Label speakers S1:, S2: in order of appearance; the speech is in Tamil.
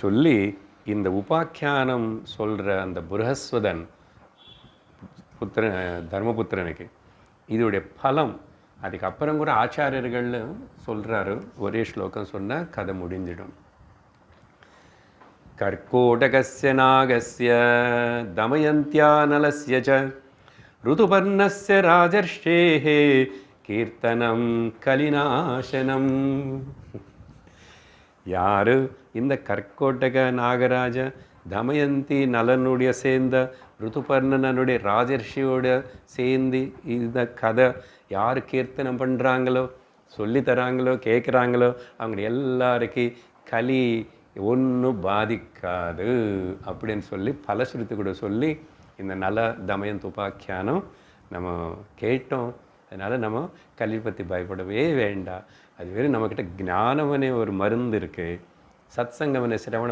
S1: சொல்லி இந்த உபாக்கியானம் சொல்கிற அந்த புரஹஸ்வதன் புத்திர தர்மபுத்திரனுக்கு இதோடைய பலம் அதுக்கப்புறம் கூட ஆச்சாரியர்கள் சொல்கிறாரு ஒரே ஸ்லோகம் சொன்னால் கதை முடிஞ்சிடும். கர்க்கோடகஸ்ய நாகஸ்ய தமயந்தியா நலசிய ச ருதுபர்ணஸ்ய ராஜர்ஷேஹே கீர்த்தனம் கலினாசனம் யாரு? இந்த கற்கோட்டக நாகராஜ தமயந்தி நலனுடைய சேர்ந்த ருதுபர்ணனுடைய ராஜர்ஷியோட சேர்ந்து இந்த கதை யார் கீர்த்தனம் பண்ணுறாங்களோ சொல்லி தராங்களோ கேட்குறாங்களோ அவங்க எல்லாருக்கும் கலி ஒன்றும் பாதிக்காது அப்படின்னு சொல்லி பலசுருத்து கூட சொல்லி இந்த நல தமயன் துப்பாக்கியானம் நம்ம கேட்டோம். அதனால் நம்ம கல்வி பற்றி பயப்படவே வேண்டாம். அது வெறும் நம்மக்கிட்ட ஞானவனே ஒரு மருந்து இருக்குது சத்சங்கவனை சிரவண